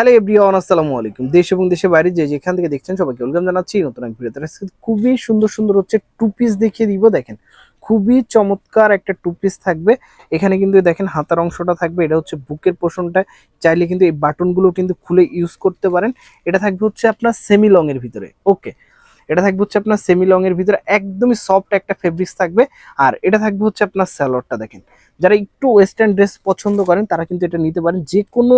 Hello everyone, আসসালামু আলাইকুম। দেশ এবং দেশের বাইরে যে যেখান থেকে দেখছেন সবাইকে ওয়েলকাম জানাচ্ছি নতুন এক ভিডিওতে। খুবই সুন্দর সুন্দর হচ্ছে টু পিস দেখিয়ে দিব, দেখেন। খুবই চমৎকার একটা টু পিস থাকবে। এখানে কিন্তু দেখেন হাতার অংশটা থাকবে, এটা হচ্ছে বুকের পোষণটা। চাইলে কিন্তু এই বাটনগুলো কিন্তু খুলে ইউজ করতে পারেন। এটা থাকবে হচ্ছে আপনার সেমি লং এর ভিতরে ওকে এটা থাকবে হচ্ছে আপনার সেমি লং এর ভিতরে একদমই সফট একটা ফেব্রিক্স থাকবে। আর এটা থাকবে হচ্ছে আপনার স্যালোয়ারটা দেখেন। যারা একটু ওয়েস্টার্ন ড্রেস পছন্দ করেন, তারা কিন্তু এটা নিতে পারেন। যে কোনো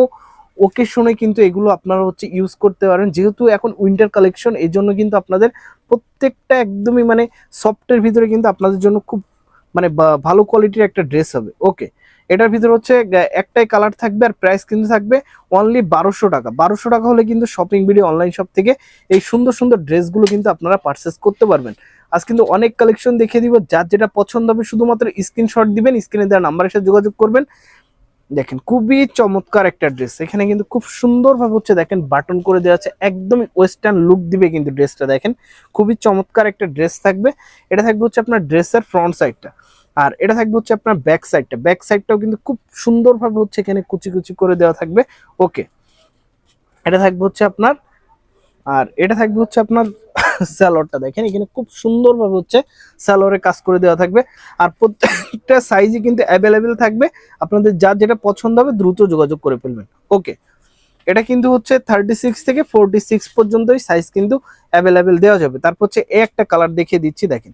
ওকেশনে কিন্তু এগুলো আপনারা হচ্ছে ইউজ করতে পারেন। যেহেতু এখন উইন্টার কালেকশন এই জন্য কিন্তু আপনাদের প্রত্যেকটা একদমই মানে সফটের ভিতরে কিন্তু আপনাদের জন্য খুব মানে ভালো কোয়ালিটির একটা ড্রেস হবে। ওকে এটার ভিতরে হচ্ছে একটাই কালার থাকবে আর প্রাইস কিন্তু থাকবে অনলি বারোশো টাকা। বারোশো টাকা হলে কিন্তু শপিং ভিডিও অনলাইন শপ থেকে এই সুন্দর সুন্দর ড্রেসগুলো কিন্তু আপনারা পারচেস করতে পারবেন। আজ কিন্তু অনেক কালেকশন দেখিয়ে দিব। যার যেটা পছন্দ হবে শুধুমাত্র স্ক্রিনশট দিবেন স্ক্রিনে দেওয়া নাম্বারের সাথে যোগাযোগ করবেন। দেখেন খুবই চমৎকার একটা ড্রেস এখানে কিন্তু খুব সুন্দরভাবে হচ্ছে দেখেন বাটন করে দেওয়া আছে। একদমই ওয়েস্টার্ন লুক দিবে কিন্তু ড্রেসটা দেখেন। খুবই চমৎকার একটা ড্রেস থাকবে। এটা থাকবে হচ্ছে আপনার ড্রেসের ফ্রন্ট সাইডটা আর এটা থাকবে হচ্ছে আপনার ব্যাক সাইডটা ব্যাক সাইডটাও কিন্তু খুব সুন্দরভাবে হচ্ছে এখানে কুচি কুচি করে দেওয়া থাকবে। ওকে এটা থাকবে হচ্ছে আপনার, আর এটা থাকবে হচ্ছে আপনার স্যালোয়ারটা দেখেন, এখানে খুব সুন্দরভাবে হচ্ছে স্যালোয়ারে কাজ করে দেওয়া থাকবে। আর প্রত্যেকটা সাইজই কিন্তু অ্যাভেলেবেল থাকবে। আপনাদের যার যেটা পছন্দ হবে দ্রুত যোগাযোগ করে ফেলবেন। ওকে এটা কিন্তু হচ্ছে থার্টি সিক্স থেকে ফোরটি সিক্স পর্যন্তই সাইজ কিন্তু অ্যাভেলেবেল দেওয়া যাবে। তারপর হচ্ছে এ একটা কালার দেখিয়ে দিচ্ছি, দেখেন।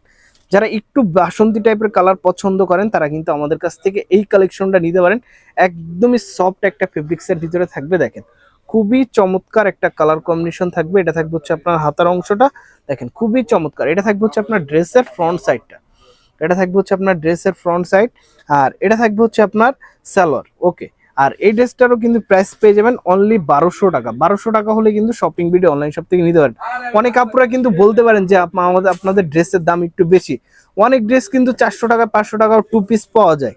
যারা একটু বাসন্তী টাইপের কালার পছন্দ করেন, তারা কিন্তু আমাদের কাছ থেকে এই কালেকশনটা নিতে পারেন। একদমই সফট একটা ফেব্রিক্সের ভিতরে থাকবে, দেখেন। খুবই চমৎকার একটা কালার কম্বিনেশন থাকবে। এটা থাকবে হচ্ছে আপনার হাতার অংশটা। দেখেন, খুবই চমৎকার। এটা থাকবে হচ্ছে আপনার ড্রেসের ফ্রন্ট সাইডটা এটা থাকবে হচ্ছে আপনার ড্রেসের ফ্রন্ট সাইড আর এটা থাকবে হচ্ছে আপনার সালোয়ার। ওকে। আর এই ড্রেসটারও কিন্তু প্রাইস পেয়ে যাবেন অনলি বারোশো টাকা। বারোশো টাকা হলে কিন্তু শপিং ভিডিও অনলাইন শপ থেকে নিতে পারেন। অনেক আপুরা কিন্তু বলতে পারেন যে আমাদের, আপনাদের ড্রেসের দাম একটু বেশি। অনেক ড্রেস কিন্তু চারশো টাকা, পাঁচশো টাকা টু পিস পাওয়া যায়।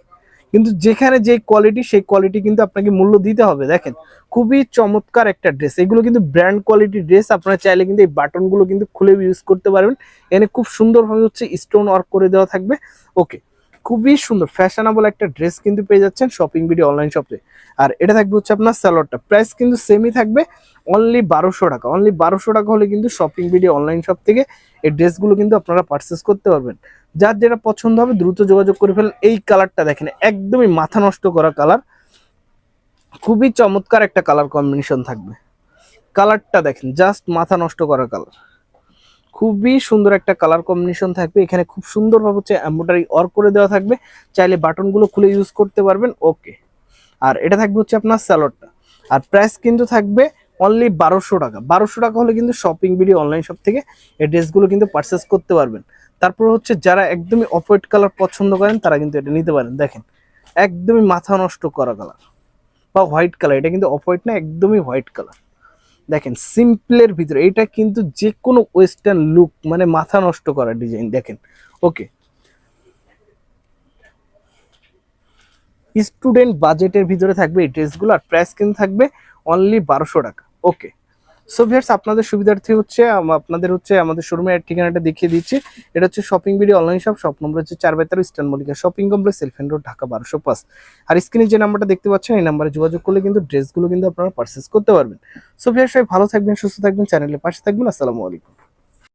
কিন্তু যেখানে যে কোয়ালিটি সেই কোয়ালিটি কিন্তু আপনাকে মূল্য দিতে হবে। দেখেন, খুবই চমৎকার একটা ড্রেস এগুলো কিন্তু ব্র্যান্ড কোয়ালিটি ড্রেস আপনারা চাইলে কিন্তু এই বাটনগুলো কিন্তু খুলে ইউজ করতে পারবেন। এখানে খুব সুন্দরভাবে হচ্ছে স্টোন ওয়ার্ক করে দেওয়া থাকবে। ওকে খুবই সুন্দর ফ্যাশনেবল একটা ড্রেস কিন্তু পেয়ে যাচ্ছেন শপিং ভিডিও অনলাইন শপে আর এটা থাকবে হচ্ছে আপনার স্যালোয়ারটা প্রাইস কিন্তু সেমই থাকবে অনলি বারোশো টাকা। অনলি বারোশো টাকা হলে কিন্তু শপিং ভিডিও অনলাইন শপ থেকে এই ড্রেসগুলো কিন্তু আপনারা পারচেস করতে পারবেন। যার যেটা পছন্দ হবে দ্রুত যোগাযোগ করে ফেলেন। এই কালারটা দেখেন, একদমই মাথা নষ্ট করা কালার খুবই চমৎকার একটা কালার কম্বিনেশন থাকবে। কালারটা দেখেন জাস্ট মাথা নষ্ট করা কালার খুবই সুন্দর একটা কালার কম্বিনেশন থাকবে। এখানে খুব সুন্দরভাবে হচ্ছে এম্ব্রয়ডারি ওয়ার্ক করে দেওয়া থাকবে। চাইলে বাটনগুলো খুলে ইউজ করতে পারবেন। ওকে আর এটা থাকবে হচ্ছে আপনার স্যালোডটা আর প্রাইস কিন্তু থাকবে অনলি বারোশো টাকা। বারোশো টাকা হলে কিন্তু শপিং ভিডিও অনলাইন শপ থেকে এই ড্রেসগুলো কিন্তু পারচেস করতে পারবেন। তারপর হচ্ছে যারা একদমই অফ হোয়াইট কালার পছন্দ করেন, তারা কিন্তু এটা নিতে পারেন। দেখেন, একদমই মাথা নষ্ট করা কালার বা হোয়াইট কালার এটা কিন্তু অফ হোয়াইট না, একদমই হোয়াইট কালার দেখেন সিম্পলের ভিতরে, এটা কিন্তু যে কোনো ওয়েস্টার্ন লুক মানে মাথা নষ্ট করা ডিজাইন দেখেন ওকে স্টুডেন্ট বাজেটের ভিতরে থাকবে এই ড্রেসগুলো আর প্রাইস কিন্তু থাকবে অনলি বারোশো টাকা ওকে সো ভিয়ার্স আপনাদের সুবিধার্থে হচ্ছে আপনাদের হচ্ছে আমাদের শোরুমের ঠিকানাটা দেখিয়ে দিচ্ছি। এটা হচ্ছে shopping video online shop shop number হচ্ছে চার বাই তেরো Eastern Mallika shopping complex elephant road Dhaka বারোশো পাঁচ। আর স্ক্রিনে যে নাম্বারটা দেখতে পাচ্ছেন, এই নাম্বারে যোগাযোগ করলে কিন্তু ড্রেসগুলো কিন্তু আপনারা পারচেস করতে পারবেন। সো ভিয়ার্স সবাই ভালো থাকবেন, সুস্থ থাকবেন চ্যানেলের পাশে থাকবেন, আসসালামু আলাইকুম।